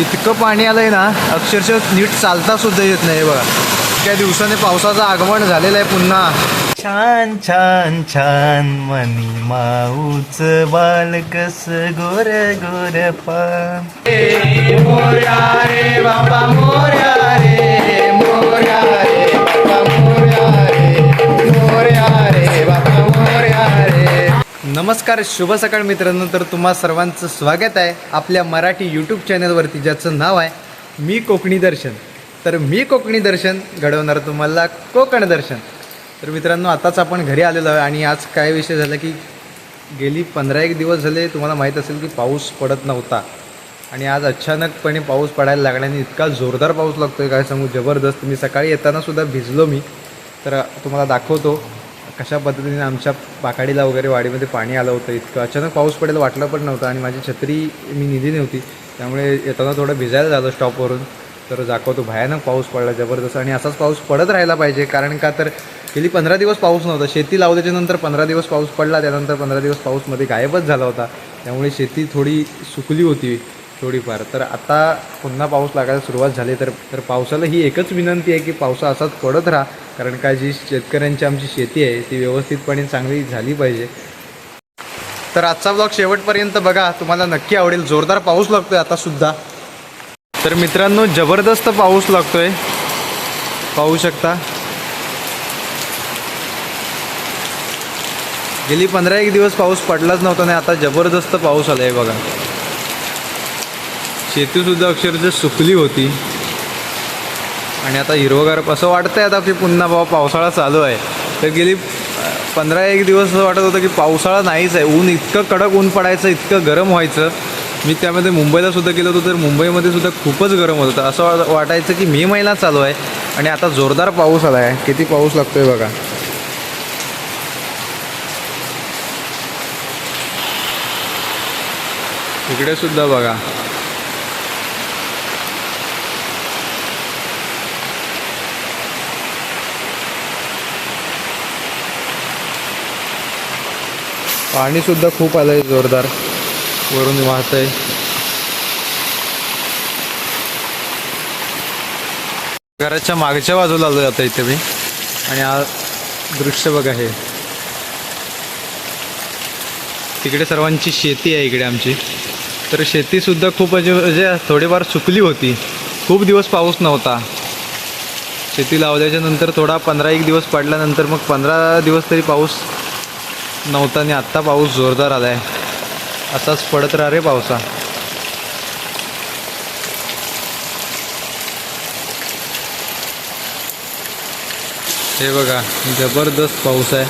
इतकं पाणी आलंय ना अक्षरशः नीट चालता सुद्धा येत नाही बघा. त्या दिवसाने पावसाचं आगमन झालेलं आहे पुन्हा. छान छान छान मनी माऊच बाल कस गोर गोर पान मोर्या रे बाबा मोर्या रे. नमस्कार शुभ सकाळ मित्रांनो. तर तुम्हा सर्वांचं स्वागत आहे आपल्या मराठी यूट्यूब चॅनलवरती ज्याचं नाव आहे मी कोकणी दर्शन. तर मी कोकणी दर्शन घडवणार तुम्हाला कोकण दर्शन. तर मित्रांनो आताच आपण घरी आलेलो आहे आणि आज काय विषय झाला की गेली पंधरा एक दिवस झाले तुम्हाला माहीत असेल की पाऊस पडत नव्हता. आणि आज अचानकपणे पाऊस पडायला लागल्याने इतका जोरदार पाऊस लागतो आहे काय सांगू जबरदस्त. मी सकाळी येताना सुद्धा भिजलो मी. तर तुम्हाला दाखवतो. कशा पद्धतीने आमच्या पाकाडीला वगैरे वाडीमध्ये पाणी आलं होतं इतकं? अचानक पाऊस पडेल वाटलं पण नव्हतं आणि माझी छत्री मी निधी नव्हती. त्यामुळे येताना थोडं भिजायला झालं स्टॉपवरून. तर दाखवतो भयानक पाऊस पडला जबरदस्त आणि असाच पाऊस पडत राहिला पाहिजे. कारण का तर गेली पंधरा दिवस पाऊस नव्हता. शेती लावल्याच्या नंतर पंधरा दिवस पाऊस पडला. त्यानंतर पंधरा दिवस पाऊसमध्ये गायबच झाला होता. त्यामुळे शेती थोडी सुकली होती थोडीफार. तर आता पुन्हा पाऊस लागायला सुरुवात झाली. तर तर पावसाला ही एकच विनंती आहे की पावसा असाच पडत राहा. कारण का जी शेतकऱ्यांची आमची शेती आहे ती व्यवस्थितपणे चांगली झाली पाहिजे. तर आजचा ब्लॉग शेवटपर्यंत बघा तुम्हाला नक्की आवडेल. जोरदार पाऊस लागतोय आता सुद्धा. तर मित्रांनो जबरदस्त पाऊस लागतोय. पाहू शकता. गेली पंधरा एक दिवस पाऊस पडलाच नव्हता आणि आता जबरदस्त पाऊस आलाय बघा. शेतीसुद्धा अक्षरशः सुकली होती. आणि आता हिरवगार असं वाटतंय आता की पुन्हा बाबा पावसाळा चालू आहे. तर गेली पंधरा एक दिवस असं वाटत होतं की पावसाळा नाहीच आहे. ऊन इतकं कडक ऊन पडायचं इतकं गरम व्हायचं. मी त्यामध्ये मुंबईला सुद्धा गेलो होतो तर मुंबईमध्ये सुद्धा खूपच गरम होत होतं. असं वाटायचं की मे महिना चालू आहे आणि आता जोरदार पाऊस आला आहे. किती पाऊस लागतो आहे बघा. इकडे सुद्धा बघा. पाणी सुद्धा खूप आलंय जोरदार. वरून वाहत आहे घराच्या मागच्या बाजूला आलो आता इथे मी. आणि हा दृश्य बघा हे. तिकडे सर्वांची शेती आहे इकडे आमची. तर शेतीसुद्धा खूप म्हणजे म्हणजे थोडीफार सुकली होती. खूप दिवस पाऊस नव्हता. शेती लावल्याच्या नंतर थोडा पंधरा एक दिवस पडल्यानंतर मग पंधरा दिवस तरी पाऊस नव्हता आणि आत्ता पाऊस जोरदार आला आहे असाच पडत राहा रे पावसा. हे बघा जबरदस्त पाऊस आहे.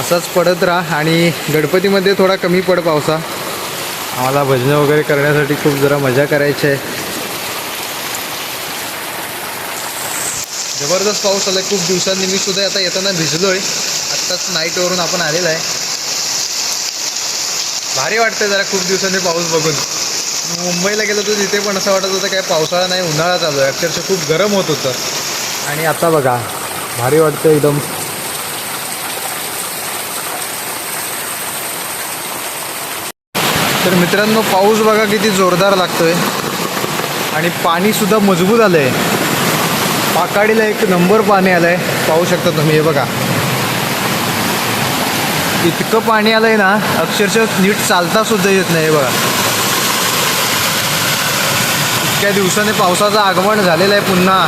असाच पडत राहा आणि गणपतीमध्ये थोडा कमी पड पावसा. आम्हाला भजनं वगैरे करण्यासाठी खूप जरा मजा करायची आहे. जबरदस्त पाऊस आलाय. खूप दिवसांनी मी सुद्धा आता येताना भिजलोय. आत्ताच नाईटवरून आपण आलेला आहे. भारी वाटतंय जरा खूप दिवसांनी पाऊस बघून. मुंबईला गेलो तर तिथे पण असं वाटत होतं काय पावसाळा नाही उन्हाळा चालू आहे. अक्षरशः खूप गरम होत होतं. आणि आता बघा भारी वाटतं एकदम. तर मित्रांनो पाऊस बघा किती जोरदार लागतोय. आणि पाणी सुद्धा मजबूत आलंय. पाकाडीला एक नंबर पाणी आलंय. पाहू शकता तुम्ही हे बघा. इतकं पाणी आलंय ना अक्षरशः नीट चालता सुद्धा येत नाही हे बघा. इतक्या दिवसाने पावसाचं आगमन झालेलं आहे पुन्हा.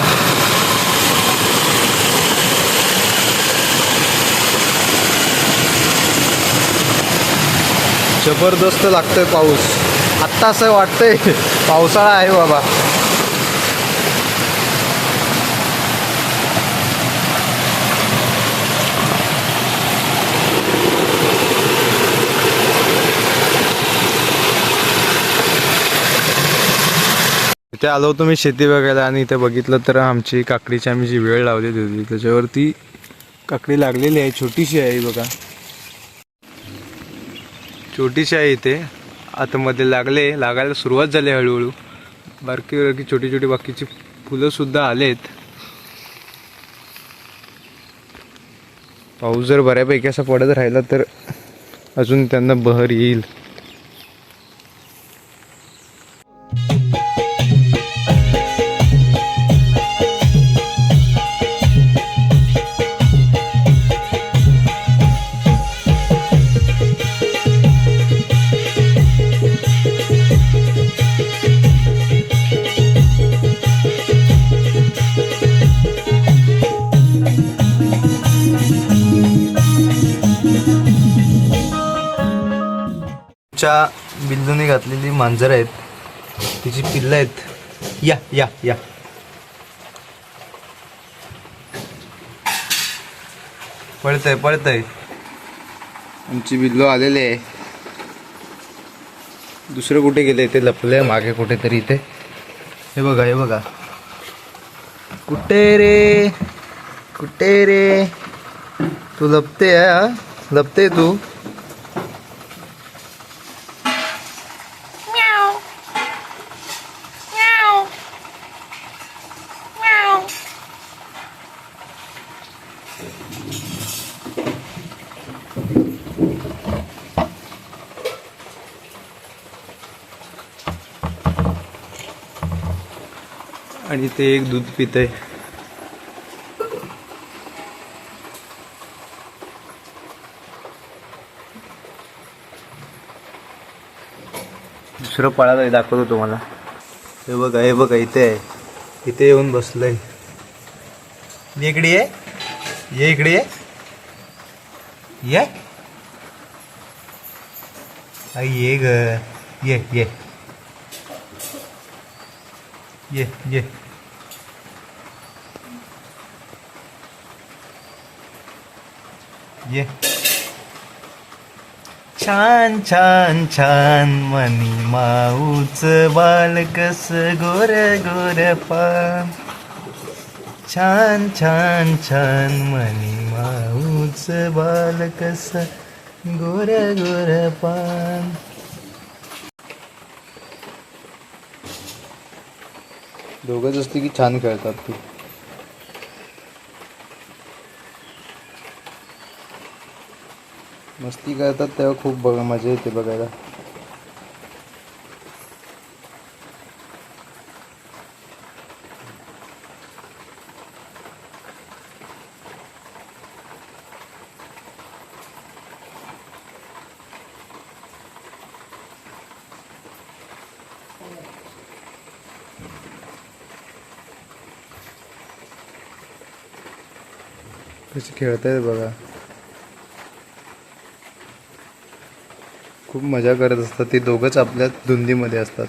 जबरदस्त लागतोय पाऊस. आत्ता असं वाटतंय पावसाळा आहे बाबा. इथे आलो होतो मी शेती बघायला आणि इथे बघितलं तर आमची काकडीची आम्ही जी वेळ लावलेली होती त्याच्यावरती काकडी लागलेली आहे छोटीशी आहे बघा. छोटीशी आहे इथे. आतमध्ये लागले लागायला सुरुवात झाली हळूहळू. बारकी बारकी छोटी छोटी बाकीची फुलंसुद्धा आलेत. पाऊस जर बऱ्यापैकी असा पडत राहिला तर अजून त्यांना बहर येईल. आमच्या बिल्लूने घातलेली मांजर आहेत. तिची पिल्लं आहेत. या या या. पळतय पळतय. आमची बिल्लो आलेले आहे. दुसरं कुठे गेले ते लपले मागे कुठेतरी इथे. हे बघा हे बघा. कुठे रे? कुठे रे? तू लपते लपते तू? आणि ते एक दूध पितय. दुसरं पळाला दाखवतो तुम्हाला. हे बघा हे बघा इथे आहे. इथे येऊन बसलंय. ये इकडे ये. ये इकडे ये. ये. अरे ये ग. ये ये. ये ये। ये। छान छान छान मनी माऊच बाल कस गोर गोर पान. छान छान छान मनी माऊच बाल कस गोर गोर पान. दोघंच असते की छान खेळतात ती. मस्ती करतात तेव्हा खूप बघा मजा येते बघायला. कशी खेळतायत बघा. खूप मजा करत असतात. ते दोघंच आपल्या धुंदीमध्ये असतात.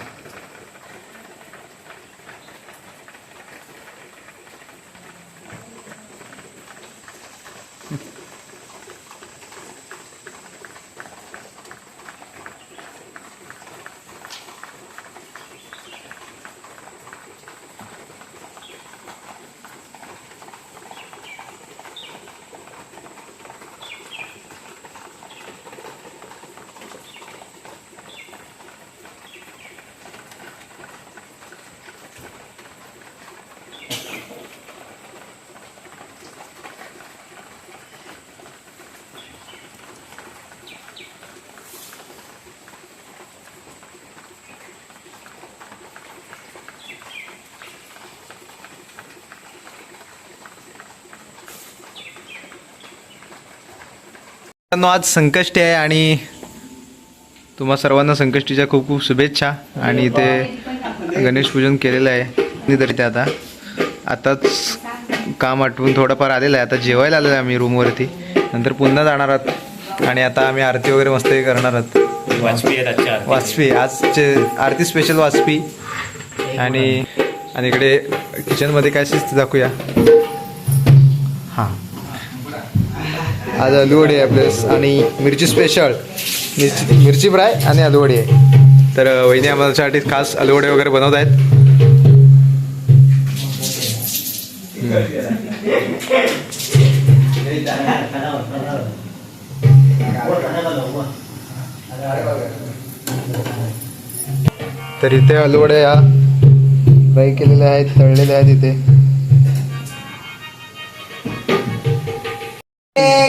आज संकष्टी आहे आणि तुम्हा सर्वांना संकष्टीच्या खूप खूप शुभेच्छा. आणि इथे गणेश पूजन केलेलं आहे मी तरी ते आता. आताच काम आठवून थोडंफार आलेलं आहे. आता जेवायला आलेलं आहे आम्ही रूमवरती. नंतर पुन्हा जाणार आहोत. आणि आता आम्ही आरती वगैरे मस्त करणार आहोत. वाजपी आजचे आरती स्पेशल वाजपी आणि आणि इकडे किचनमध्ये काय शिस्त दाखवूया. हां. आज आलूवडी आहे आपल्यास. आणि मिरची स्पेशल मिरची मिरची फ्राय आणि आलूवडी आहे. तर वहिनी आम्हासाठी खास आलूवडे वगैरे बनवत आहेत. तर इथे आलूवडे या. फ्राय केलेले आहेत तळलेले आहेत इथे.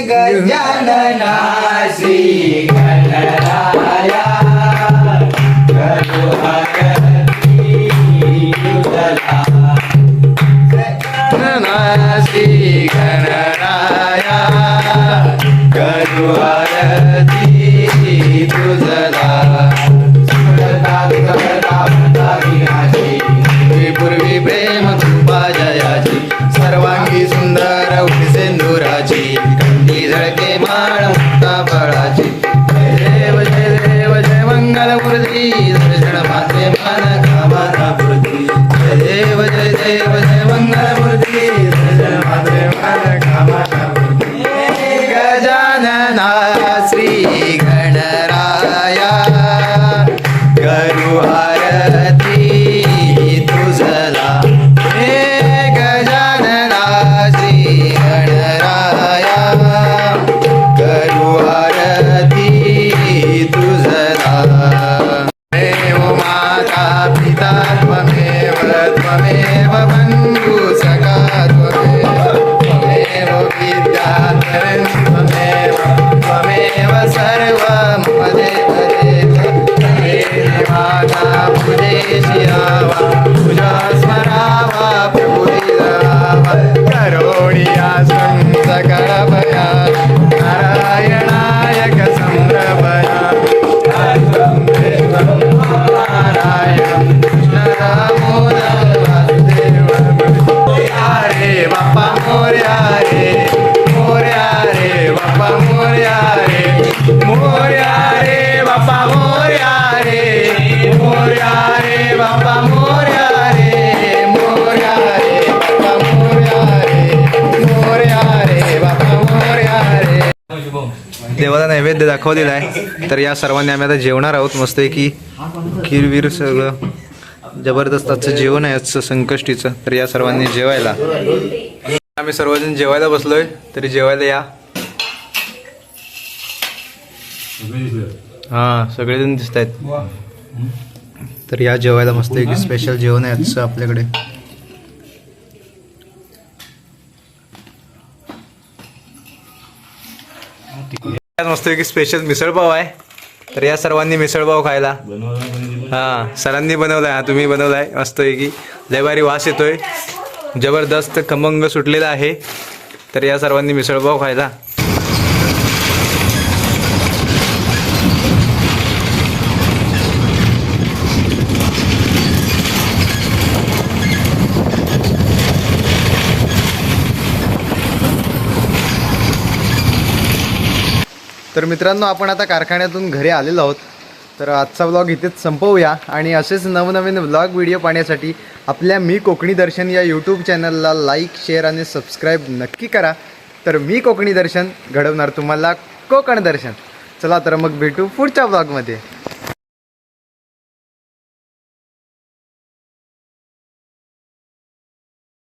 गणनासी देवाला नैवेद्य दाखवलेला आहे. तर या सर्वांनी आम्ही आता जेवणार आहोत. मस्तपैकी खीरवीर सगळं. जबरदस्त आजचं जेवण आहे आजचं संकष्टीचं. तर या सर्वांनी जेवायला. आम्ही सर्वजण जेवायला बसलोय. तरी जेवायला या. हा सगळेजण दिसत आहेत. तर या जेवायला मस्त एक स्पेशल जेवण आहे आजचं आपल्याकडे. मस्त की स्पेशल मिसळपाव आहे. तर या सर्वांनी मिसळपाव खायला. हा सरांनी बनवलाय हा तुम्ही बनवलाय. मस्त की लयबारी वास येतोय. जबरदस्त खमंग सुटलेला आहे. तर या सर्वांनी मिसळपाव खायला. तर मित्रांनो आपण आता कारखान्यातून घरी आलेलो आहोत. तर आजचा व्लॉग इथेच संपवूया आणि असेच नवनवीन व्लॉग व्हिडिओ पाहण्यासाठी आपल्या मी कोकणी दर्शन या यूट्यूब चॅनलला लाईक शेअर आणि सबस्क्राईब नक्की करा. तर मी कोकणी दर्शन घडवणार तुम्हाला कोकण दर्शन. चला तर मग भेटू पुढच्या व्लॉगमध्ये